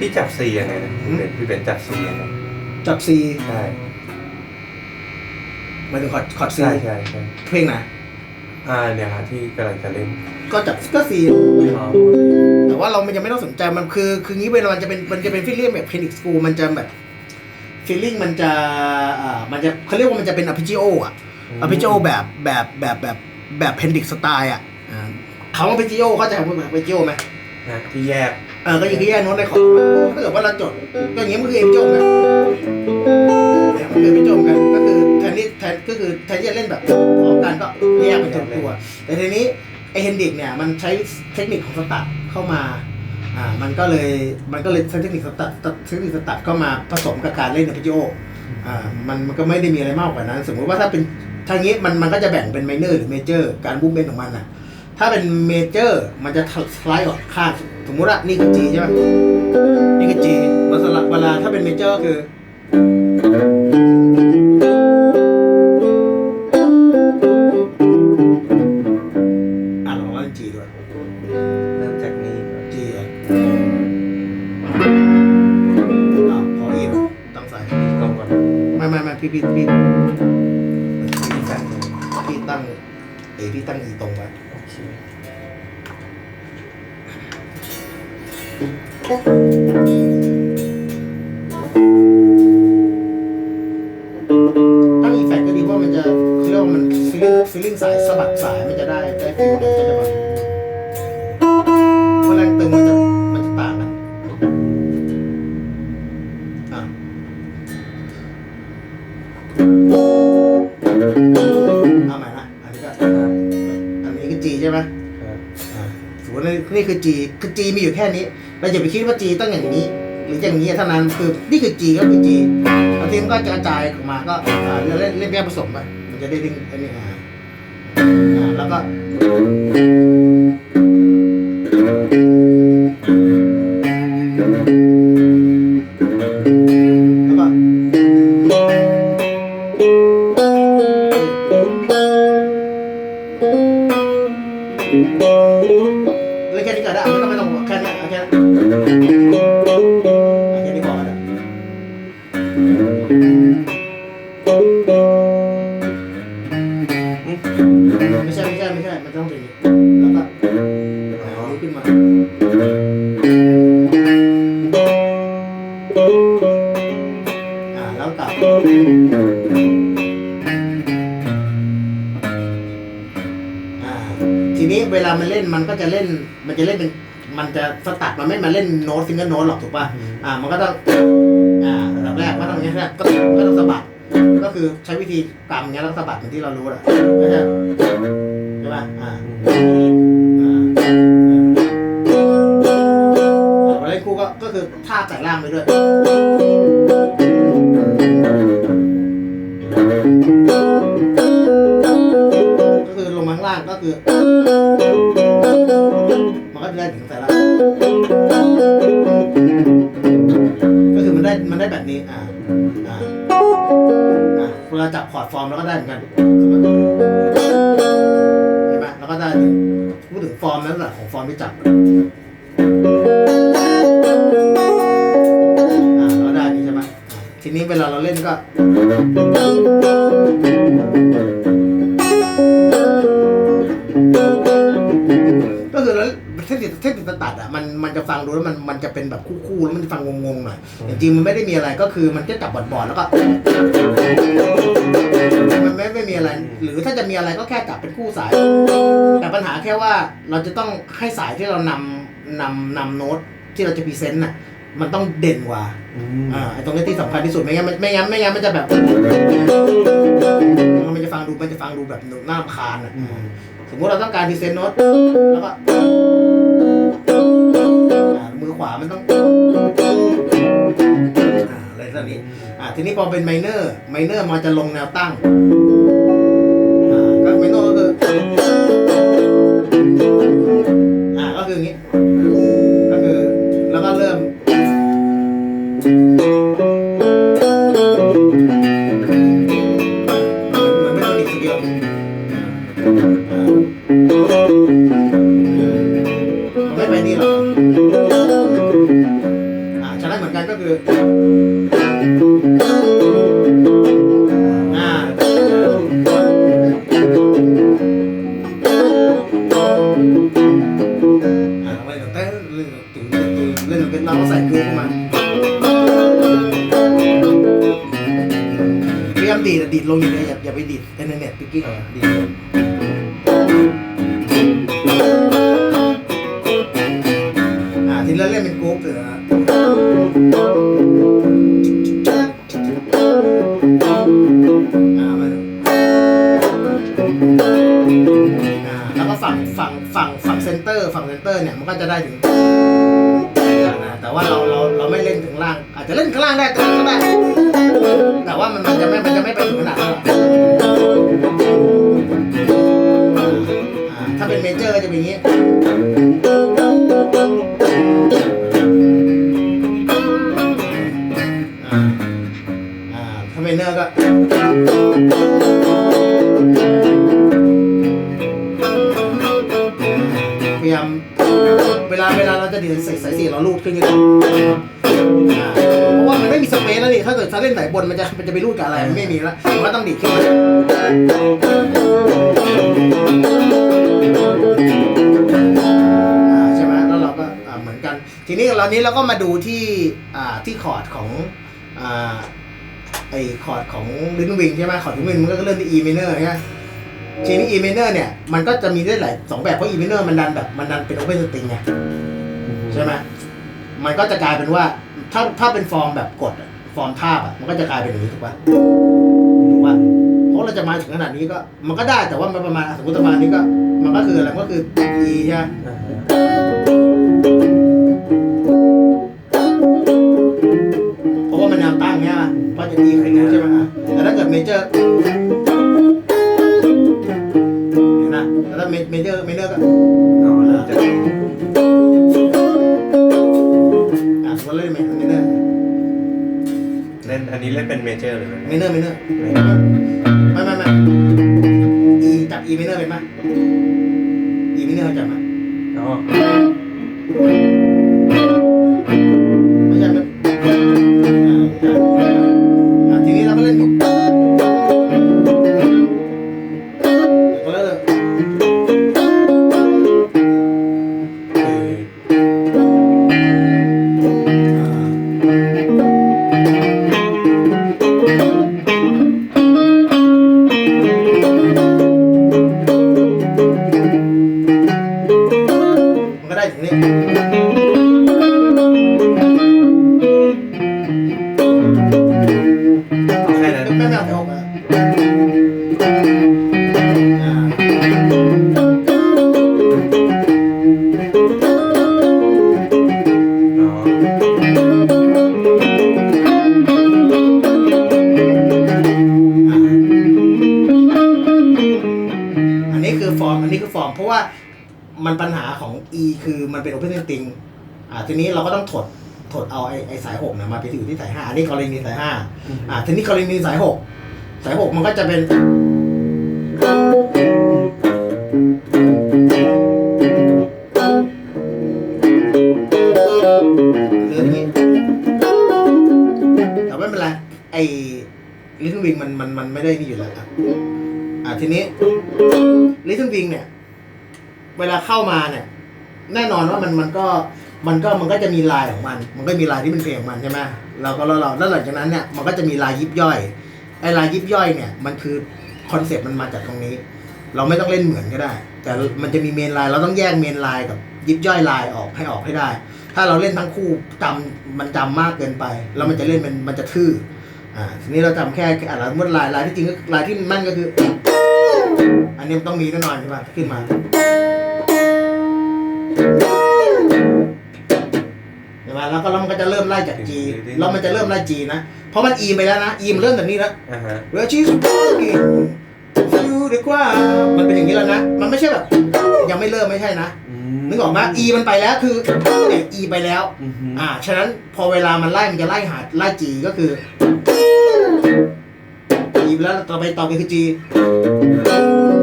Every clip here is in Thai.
พี่จับซียังไงนะหืมพี่เป็นจับซียังไงจับซีใช่หมายถึงคอร์ดคอร์ดซีใช่ใช่ใช่เพลงไหนอ่าเนี่ยฮะที่กำลังจะเล่นก็จับก็ซีอ๋อแต่ว่าเรามันยังไม่ต้องสนใจมันคือ คืองี้เวลามันจะเป็นมันจะเป็นฟีลลิ่งแบบเพนิกสกูมันจะแบบฟีลลิ่งมันจะอ่ามันจะเขาเรียกว่ามันจะเป็นอ p ิจิโออะอ p ิจิโอแบบแบบแบบแบบแบบเพนดิกสไตล์อะอ่าเขาอ p ิจิโอเขาใจะคำว่าอ p ิจิโอไหม นะที่แยกเออก็อย่างที่แยกโน้ตในคอร์ดถ้าเกิดว่าเราจดก็อย่างเงี้ยมันคือเอพิโจมกันเนี่ยมันคือเอพิโจมกันก็คือแทนที่แทนก็คือแทนที่จะเล่นแบบพร้อมกันก็แยกเป็นตัวตัวแต่ทีนี้ไอเฮนดิกเนี่ยมันใช้เทคนิคของสตัดเข้ามาอ่ามันก็เลยมันก็เลยใช้เทคนิคสตัดเทคนิคสตัดเข้ามาผสมกับการเล่นในพิจิโออ่ามันมันก็ไม่ได้มีอะไรมากกว่านั้น สมมติว่าถ้าเป็นทางนี้มันมันก็จะแบ่งเป็นไมเนอร์หรือเมเจอร์การบูมเบนของมันอะ ถ้าเป็นเมเจอร์มันจะสไลด์ออกข้าง สมมุติว่านี่คือ G ใช่ไหมนี่คือ G มาสลับเวลาถ้าเป็นเมเจอร์คือ อะลองเล่น G ด้วยเริ่มจากนี้ G อะอะพออีกต้องใส่ตรงก่อนไม่ไม่ไม่พี่พี่พี่ที่แปดเลยพี่ตั้งเอพี่ตั้งอีตรงไว้โอเค ตั้งอีแฟกก็ดีเพราะมันจะเรียกว่ามันฟีลลิ่งฟีลลิ่งสายสะบัดสายมันจะได้ได้ฟีลมันจะแบบ คือ G คือ G มีอยู่แค่นี้ เราอย่าไปคิดว่า G ต้องอย่างนี้ หรืออย่างนี้เท่านั้นคือนี่คือ G ก็คือ G บางทีมันก็จะกระจายออกมาก็เราเล่นเล่นแยกผสมไปมันจะได้ดึงอันนี้อ่าอ่าแล้วก็ ซิงเกิลโน้ตหรอกถูกป่ะอ่ามันก็ต้องอ่าระดับแรกก็ต้องอย่างนี้ยก็ก็ต้องสะบัดก็คือใช้วิธีกำอย่างเงี้ยแล้วสะบัดเหมือนที่เรารู้แหละก็จะใช่ป่ะอ่าอ่าเวลาเล่นคู่ก็ก็คือท่าใส่ล่างไปด้วยก็คือลงมาข้างล่างก็คือมันก็จะได้ถึงใส่ล่า ได้แบบนี้อ่าอ่าอ่าเวลาจับคอร์ดฟอร์มแล้วก็ได้เหมือนกันใช่ไหมแล้วก็ได้พูดถึงฟอร์มแล้วแหละของฟอร์มที่จับอ่าได้นี่ใช่ไหมทีนี้เวลาเราเล่นก็ เทคนิคเทคนิคตัดอะมันมันจะฟังดูแล้วมันมันจะเป็นแบบคู่ๆแล้วมันจะฟังงงๆหน่อยแต่จริงๆมันไม่ได้มีอะไรก็คือมันแค่จับบอดๆแล้วก็มันไม่ไม่มีอะไร หรือถ้าจะมีอะไรก็แค่จับเป็นคู่สาย แต่ปัญหาแค่ว่าเราจะต้องให้สายที่เรานำนำนำโน้ตที่เราจะพรีเซนต์น่ะมันต้องเด่นกว่าอืมอ่าไอ้ตรงนี้ที่สำคัญที่สุดไม่งั้นมันไม่งั้นไม่งั้นมันจะแบบมันจะฟังดูมันจะฟังดูแบบน่ารำคาญอะอืม สมมติเราต้องการพรีเซนต์โน้ตแล้วก็มือขวามันต้องอ่าอะไรแบบนี้อ่าทีนี้พอเป็นไมเนอร์ไมเนอร์มันจะลงแนวตั้งายามดีดอะดีดลงอย่างเดียวอย่าอย่าไปดีดเอ็นเน็ตพิกกิ้งดีดลงอ่าทีละเล่นเป็นกรุ๊ปเลยนะอ่ามาดูอ่าแล้วก็ฝั่งฝั่งฝั่งฝั่งเซนเตอร์ฝั่งเซนเตอร์เนี่ยมันก็จะได้ถึงอ่าแต่ว่าเราเราเราไม่เล่นถึงล่าง อาจจะเล่นข้างล่างได้ก็ได้แต่ว่า มันมันจะไม่มันจะไม่ไปถึงขนาดนั้นหรอกอ่าถ้าเป็นเมเจอร์ก็จะเป็นอย่างนี้ อ่าอ่าถ้าเป็นเนอร์ก็ พยายามเวลาเวลาเราจะดีดใส่สายสีเราลูดขึ้นนอ่าเพราะว่า ถ้าเกิดถ้าเล่นสายบนมันจะมันจะไปรูดกับอะไรมันไม่มีแล้วมันก็ต้องดีดขึ้นมาอ่าใช่ไหมแล้วเราก็อ่าเหมือนกัน ทีนี้เรานี้เราก็มาดูที่อ่าที่คอร์ดของอ่าไอคอร์ดของลินวิงใช่ไหมคอร์ดลินวิงมันก็เริ่มที่ E minor ใช่ไหมทีนี้ E minor เนี่ยมันก็จะมีได้หลายสองแบบเพราะ E minor มันดันแบบมันดันเป็น open string ไงใช่ไหมมันก็จะกลายเป็นว่าถ้าถ้าเป็นฟอร์มแบบกดอะฟ อร์มทาบอะมันก็จะกลายเป็นอย่างนี้ถูกป่ะถูกป่ะเพราะเราจะมาถึงขนาดนี้ก็มันก็ได้แต่ว่ามันประมาณสมมติประมาณนี้ก็มันก็คืออะไรก็คือ E ใช่ไหมเพราะว่ามันแนวตั้งเนี่ยเพราะจะ E ขึ้ใช่ไหมอะแต่ถ้าเกิดเมเจอร์เห็นนะแล้วถ้าเมเจอร์เมเจอร์ก็ อันนี้เล่นเป็นเมเจอร์หรือเมเจอร์เมเจอร์ไม่ไม่ไม่ไม่ E จับ E minor เป็นไหม E minor จับไหมอ๋อ ฟอร์มอันนี้คือฟอร์ม เพราะว่ามันปัญหาของ E คือมันเป็น open string อ่าทีนี้เราก็ต้องถดถดเอาไอ้ไอ้สายหกนะมาไปอยู่ที่สายห้าอันนี้กรณีสายห้าอ่าทีนี้กรณีสายหกสายหกมันก็จะเป็นหรืออย่างนี้แต่ไม่เป็นไรไอ้ลิทเทิลวิงมันมันมันไม่ได้นี่อยู่แล้วอะอะทีนี้ ลิทเทิลวิงเนี่ย เวลาเข้ามาเนี่ย แน่นอนว่ามันมันก็มันก็มันก็จะมีลายของมัน มันก็มีลายที่เป็นเพลงของมันใช่ไหมเราก็เราเราแล้วหลังจากนั้นเนี่ยมันก็จะมีลายยิบย่อยไอ้ลายยิบย่อยเนี่ยมันคือคอนเซปต์มันมาจากตรงนี้ เราไม่ต้องเล่นเหมือนก็ได้ แต่มันจะมีเมนไลน์เราต้องแยกเมนไลน์กับยิบย่อยไลน์ออกให้ออกให้ได้ ถ้าเราเล่นทั้งคู่จำมันจำมากเกินไป แล้วมันจะเล่นมันมันจะทื่ออ่าทีนี้เราจำแค่อ่าเราเมื่อลายลายที่จริงก็ลายที่มันมั่นก็คือ อันนี้มันต้องมีแน่นอนใช่ปะขึ้นมา เห็นไหมแล้วก็แล้วมันก็จะเริ่มไล่จาก G แล้วมันจะเริ่มไล่ G นะ เพราะมัน E ไปแล้วนะ E มันเริ่มจากนี้แล้ว อ่าฮะ Where she's walking through the crowd มันเป็นอย่างนี้แล้วนะ มันไม่ใช่แบบ ยังไม่เริ่มไม่ใช่นะ อืนึกออกไหม E มันไปแล้วคือเนี่ย E ไปแล้ว อือฮึ อ่า ฉะนั้นพอเวลามันไล่มันจะไล่หาไล่ G ก็คือ E ไปแ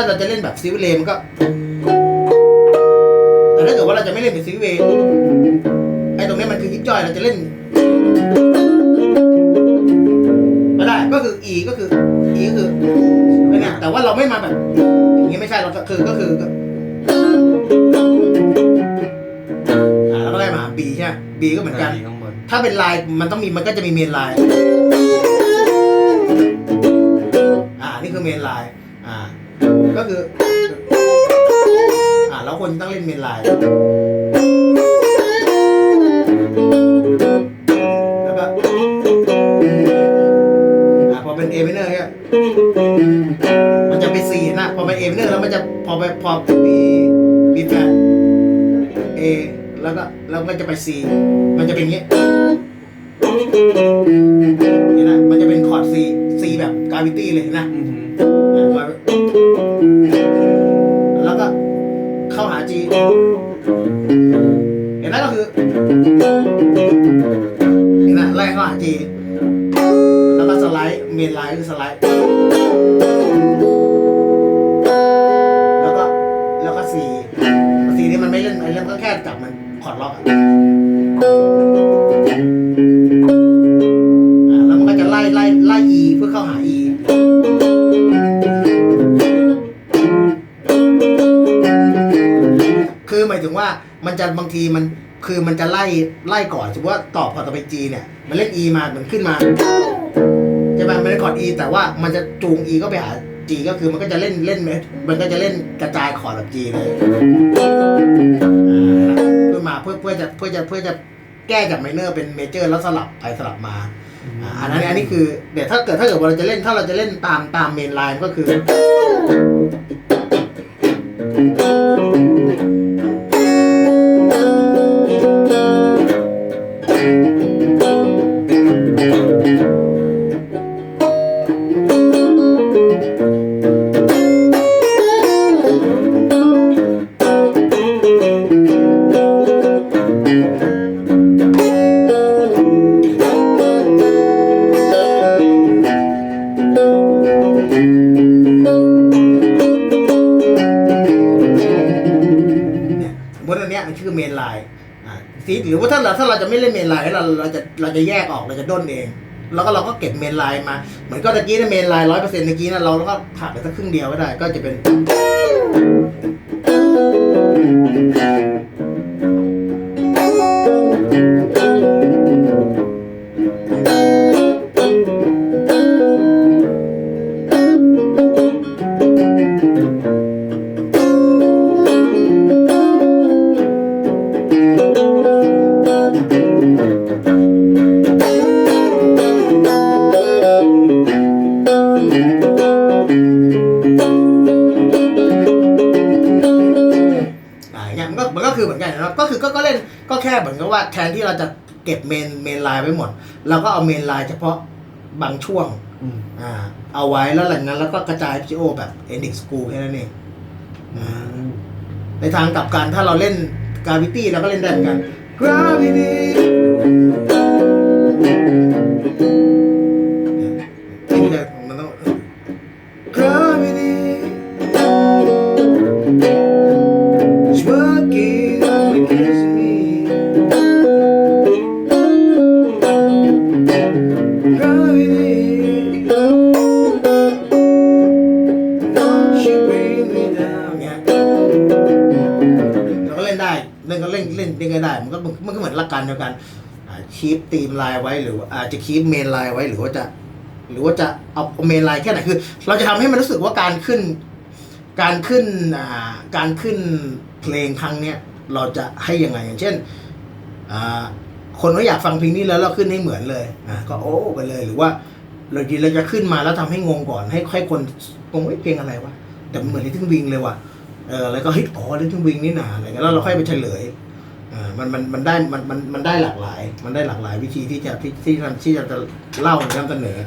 าถ้าจะถ้าเราจะเล่นแบบซิวิเลมันก็ แต่ถ้าเกิดว่าเราจะไม่เล่นเป็นซิวิเวไอ้ตรงนี้มันคือยิบย่อยเราจะเล่นก็ได้ก็คือ E ก็คือ E ก็คือไอ้เนี่ยแต่ว่าเราไม่มาแบบ อย่างนี้ไม่ใช่เราก็คือก็คือก็อ่าแล้วก็ได้มา B ใช่ไหม B ก็เหมือนกันข้างบนถ้าเป็นลายมันต้องมีมันก็จะมีเมนลายอ่านี่คือเมนลายอ่า ก็คือ อ่าแล้วคนต้องเล่นเมนลายแล้วก็อ่าพอเป็นเอเมเนอร์เนี่ยมันจะไปซีนะ พอเป็นเอเมเนอร์แล้วมันจะพอไปพอบีบีแฟนเอแล้วก็แล้วมันจะไปซีมันจะเป็นอย่างงี้นี่นะมันจะเป็นคอร์ด C C แบบกาวิตี้เลยนะ ไลด์เมนไลน์คือสไลด์แล้วก็แล้วก็ C C นี่มันไม่เล่นไอ้เล่นก็แค่จับมันคอร์ดล็อกอะอ่าแล้วมันก็จะไล่ไล่ไล่ e เพื่อเข้าหา e คือหมายถึงว่ามันจะบางทีมันคือมันจะไล่ไล่ก่อนสมมติว่าตอบก่อนต่อไป g เนี่ย มันเล่น e มา มันขึ้นมา ใช่ไหมมันเล่นคอร์ด e แต่ว่ามันจะจูง e ก็ไปหา g ก็คือมันก็จะเล่นเล่นมันก็จะเล่นกระจายคอร์ดแบบ g เลยเพื่อมาเพื่อเพื่อจะเพื่อจะเพื่อจะแก้จากไมเนอร์เป็นเมเจอร์แล้วสลับไปสลับมาอ่าอันนั้นอันนี้คือเดี๋ยวถ้าเกิดถ้าเกิดว่าเราจะเล่นถ้าเราจะเล่นตามตามเมนไลน์ก็คือ เนี้ยมันคือเมนไลน์ซีหรือว่าถ้าเราถ้าเราจะไม่เล่นเมนไลน์เราเราจะเราจะแยกออกเราจะด้นเอง แล้วก็เราก็เก็บเมนไลน์มา เหมือนก็ตะกี้นะเมนไลน์ร้อยเปอร์เซ็นต์ตะกี้นะเราแล้วก็ขาดไปสักครึ่งเดียวก็ได้ ก็จะเป็น มันก็มันก็คือเหมือนกันนะครับก็คือก็ก็เล่นก็แค่เหมือนกับว่าแทนที่เราจะเก็บเมนเมนไลน์ไว้หมดเราก็เอาเมนไลน์เฉพาะบางช่วงอืมอ่า เอาไว้แล้วหลังนั้นแล้วก็กระจาย FGO แบบ Endix School แค่นั้นเองอืมในทางกลับกันถ้าเราเล่น Gravity เราก็เล่นได้เหมือนกัน Gravity เล่นได้เล่นก็เล่นเล่นเล่นก็ได้ มันก็มันก็เหมือนหลักการเดียวกันคีปตีมไลน์ไว้หรืออาจจะคีปเมนไลน์ไว้หรือว่าจะ หรือว่าจะเอาเมนไลน์แค่ไหนคือ เราจะทำให้มันรู้สึกว่าการขึ้น การขึ้นอ่าการขึ้นเพลงครั้งเนี้ยเราจะให้ยังไงอย่างเช่นอ่าคนก็อยากฟังเพลงนี้แล้วเราขึ้นให้เหมือนเลยอ่าก็โอ้ไปเลยหรือว่าเราดีเราจะขึ้นมาแล้วทำให้งงก่อนให้ให้คนงงเพลงอะไรวะแต่มันเหมือนลิทึงวิงเลยว่ะ เออแล้วก็เฮ้ยอ๋อลิทึงวิงนี่หนาอะไรเงี้ยแล้วเราค่อยไปเฉลยอ่ามันมันมันได้มันมันมันได้หลากหลาย มันได้หลากหลายวิธีที่จะที่ที่ที่ที่จะเล่าหรือนำเสนอ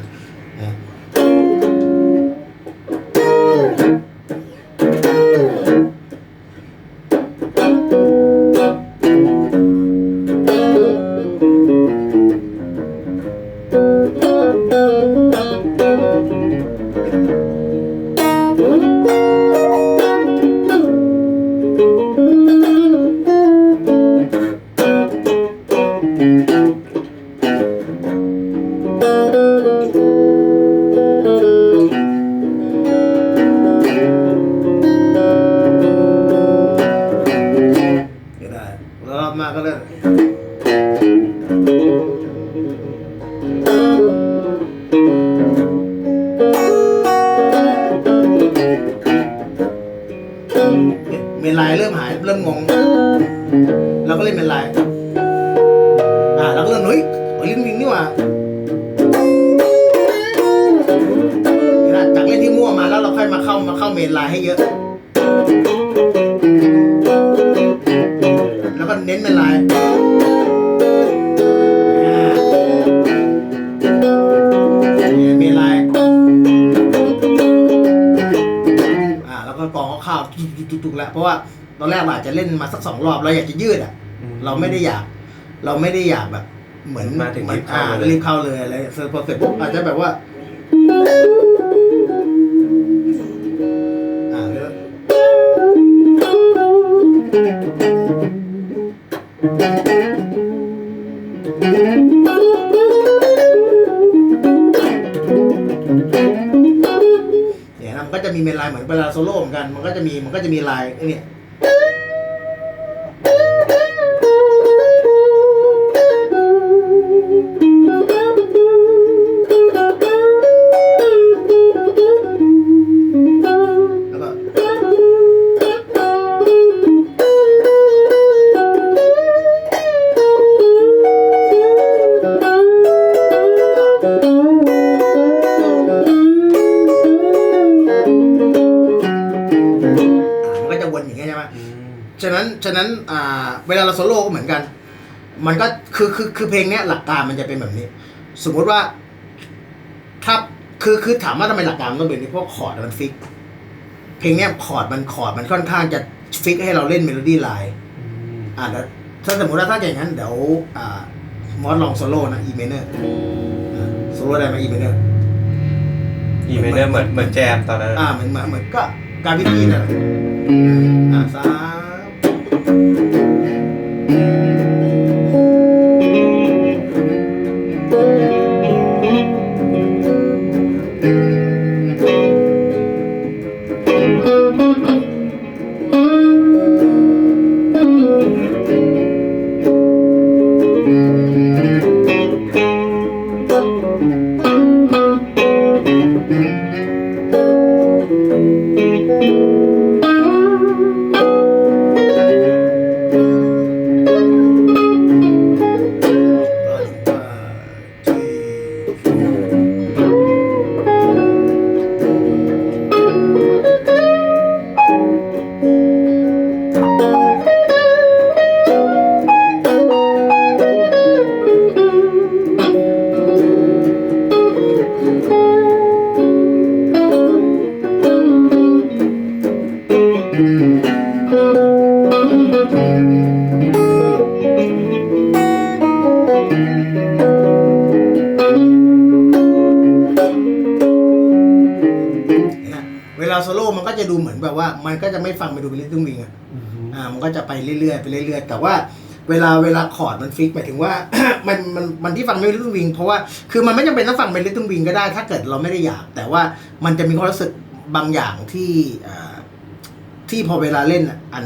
เราก็เล่นเมนลน์อ่าเราก็เริ่มเฮ้ยเฮ้ยลิ้นวิงนี่หว่าจากเล่นที่มั่วมาแล้วเราค่อยมาเข้ามาเข้าเมนไลน์ให้เยอะ แล้วก็เน้นเป็นลายอ่ามีลายอ่าแล้วก็กองข้าๆตุกๆแล้วเพราะว่าตอนแรกเราอาจจะเล่นมาสักสองรอบเราอยากจะยืดอะ เราไม่ได้อยาก เราไม่ได้อยากแบบ เหมือนมาถึงเหมือนรีบเข้าอ่าเลย รีบเข้าเลยอะไรเสร็จพอเสร็จปุ๊บอาจจะแบบว่าอ่าแล้วเนี่ยนะมันก็จะมีเมนไลน์เหมือนเวลาโซโล่เหมือนกัน มันก็จะมีมันก็จะมีลายไอ้เนี่ย ฉะนั้นฉะนั้นอ่าเวลาเราโซโล่ก็เหมือนกัน มันก็คือคือคือเพลงเนี้ยหลักการมันจะเป็นแบบนี้ สมมุติว่าถ้าคือคือถามว่าทำไมหลักการมันต้องเป็นนี้เพราะคอร์ดมันฟิก เพลงเนี้ยคอร์ดมันคอร์ดมันค่อนข้างจะฟิกให้เราเล่นเมโลดี้ไลน์อืมอ่าแล้วถ้าสมมติว่าถ้าอย่างนั้นเดี๋ยวอ่ามอสลองโซโล่นะ E minor อ่าโซโล่ได้ไหม E minor อีเมเนอร์เหมือนเหมือนแจมตอนนั้นอ่าเหมือนเหมือนเหมือนก็การพิธีนั่นแหละอ่าสาม ก็ โซโล่มันก็จะดูเหมือนแบบว่า มันก็จะไม่ฟังไปดูเป็นลิตติ้งวิงอะอืมอ่ามันก็จะไปเรื่อยๆไปเรื่อยๆ แต่ว่าเวลาเวลาคอร์ดมันฟิกหมายถึงว่า มันมันมันที่ฟังไม่ลิตติ้งวิงเพราะว่าคือมันไม่จำเป็นต้องฟังเป็นลิตติ้งวิงก็ได้ ถ้าเกิดเราไม่ได้อยาก แต่ว่ามันจะมีความรู้สึกบางอย่างที่อ่าที่พอเวลาเล่นอะอัน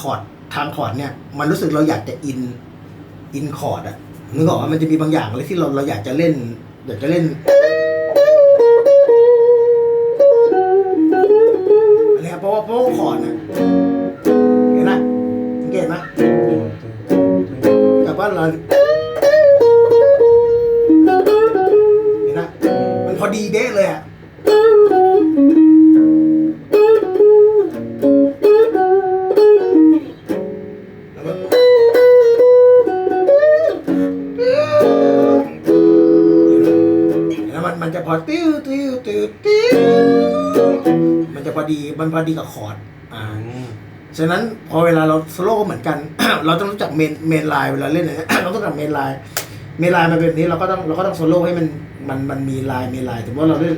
คอร์ดทางคอร์ดเนี่ย มันรู้สึกเราอยากจะอินอินคอร์ดอะนึกออกว่ามันจะมีบางอย่างเลยที่เราเราอยากจะเล่นอยากจะเล่น อะไรครับเพราะว่าเพราะว่าคอร์ดนะเห็นไหมสังเกตไหมแต่ว่าเราเห็นไหมมันพอดีเด้เลยอะ ดีมันพอดีกับคอร์ดอ่าอืมฉะนั้นพอเวลาเราโซโล่ก็เหมือนกัน เราต้องรู้จักเมนเมนไลน์เวลาเล่นนะเราต้องรู้จักเมนไลน์เมนไลน์มาเป็นแบบนี้เราก็ต้องเราก็ต้องโซโล่ให้มันมันมันมีไลน์เมนไลน์ถือว่าเราเล่น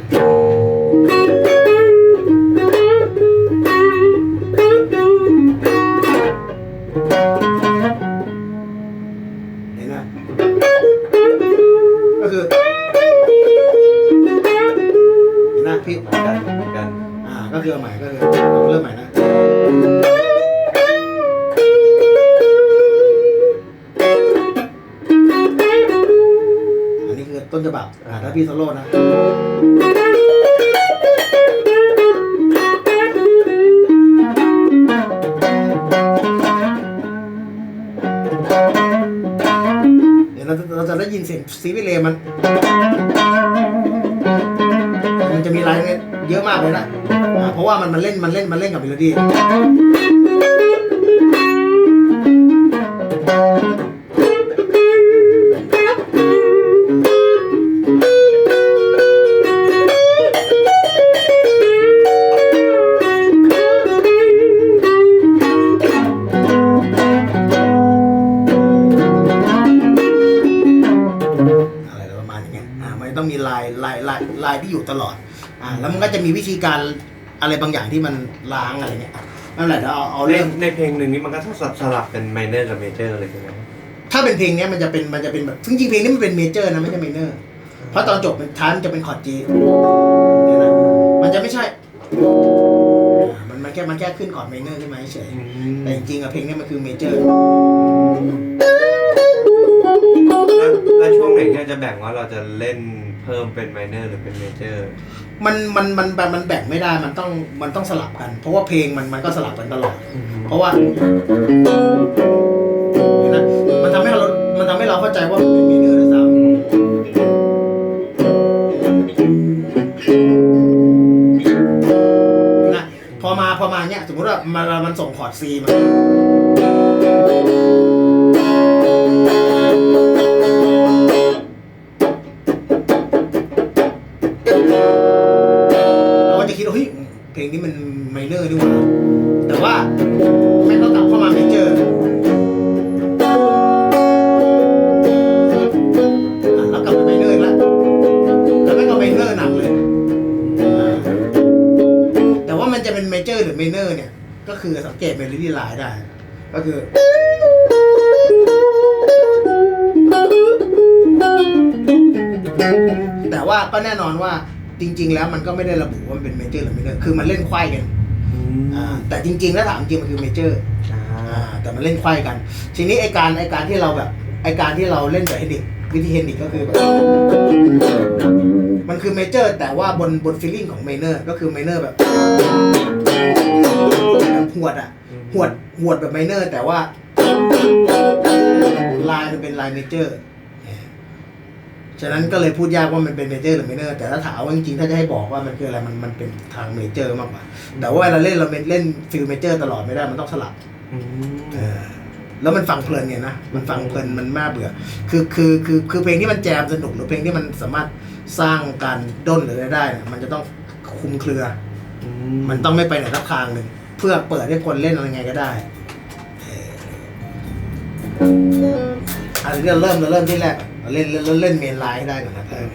เห็นไหมก็คือเห็นไหมพี่เหมือน ก็คือเอาใหม่ก็คือเริ่มใหม่นะอันนี้คือต้นฉบับถ้าพี่สโล่นะเดี๋ยวเราจะได้ยินเสียงซีวิเลมัน ราะว่ามันมันเล่นมันเล่นมันเล่นกับเมโลดี้อะไรประมาณอย่างเงี้ยอ่ามันต้องมีลายลายลายลายที่อยู่ตลอด อ่า แล้วมันก็จะมีวิธีการ อะไรบางอย่างที่มันล้างอะไรเงี้ยนั่นแหละเดี๋ยวเอาเอาในเรื่อง ในเพลงหนึ่งนี้มันก็สลับสลับเป็นไมเนอร์กับเมเจอร์เลยใช่ไหมถ้าเป็นเพลงเนี้ยมันจะเป็นมันจะเป็นแบบจริงๆเพลงนี้มันเป็นเมเจอร์นะไม่ใช่เมเนอร์ เพราะตอนจบมันท้ายมันจะเป็นคอร์ดจีเนี่ยนะมันจะไม่ใช่อ่ามันมันแค่มันแค่ขึ้นคอร์ดเมเนอร์ขึ้นมาเฉยอืมแต่จริงๆอะเพลงเนี้ยมันคือเมเจอร์ แล้วแล้วช่วงไหนเนี่ยจะแบ่งว่าเราจะเล่น เพิ่มเป็นไมเนอร์หรือเป็นเมเจอร์ มันมันมันมันมันแบ่งไม่ได้มันต้องมันต้องสลับกัน เพราะว่าเพลงมันมันก็สลับกันตลอด เพราะว่าเห็นนะมันทำให้เรามันทำให้เราเข้าใจว่ามันเป็นเมเนอร์ด้วยซ้ำนะพอมาพอมาเนี่ยสมมติว่ามันมันส่งคอร์ดซีมาเรา จะเป็นเมเจอร์หรือไมเนอร์เนี่ย ก็คือสังเกตเมโลดี้ไลน์ได้ ก็คือ แต่ว่าก็แน่นอนว่าจริง ๆ แล้วมันก็ไม่ได้ระบุว่ามันเป็นเมเจอร์หรือไมเนอร์คือมันเล่นไขว้กันอ่าแต่จริง ๆ แล้วถามจริงมันคือเมเจอร์อ่าอ่าแต่มันเล่นไขว้กัน ทีนี้ไอการไอการที่เราแบบไอการที่เราเล่นกับเฮนิกวิธีเฮนิกก็คือแบบ มันคือเมเจอร์แต่ว่าบนบนฟีลลิ่งของเมเนอร์ก็คือเมเนอร์แบบแบบหวดอะหวดหวดแบบไมเนอร์แต่ว่าลายมันเป็นลายเมเจอร์ฉะนั้นก็เลยพูดยากว่ามันเป็นเมเจอร์หรือไมเนอร์แต่ถ้าถามว่าจริงๆถ้าจะให้บอกว่ามันคืออะไรมันมันเป็นทางเมเจอร์มากกว่าแต่ว่าเวลาเล่นเราเล่นฟิลเมเจอร์ตลอดไม่ได้มันต้องสลับอืมเออ แล้วมันฟังเพลินไงนะ มันฟังเพลินมันน่าเบื่อ คือคือคือคือเพลงที่มันแจมสนุกหรือเพลงที่มันสามารถสร้างการด้นหรืออะไรได้เนี่ยมันจะต้องคุมเครืออืมันต้องไม่ไปไหนทักทางหนึ่งเพื่อเปิดให้คนเล่นอะไรไงก็ได้เอออันนี้เราเริ่มเราเริ่มที่แรกเราเล่นเล่นเล่นเมนไลน์ให้ได้ก่อนนะเออ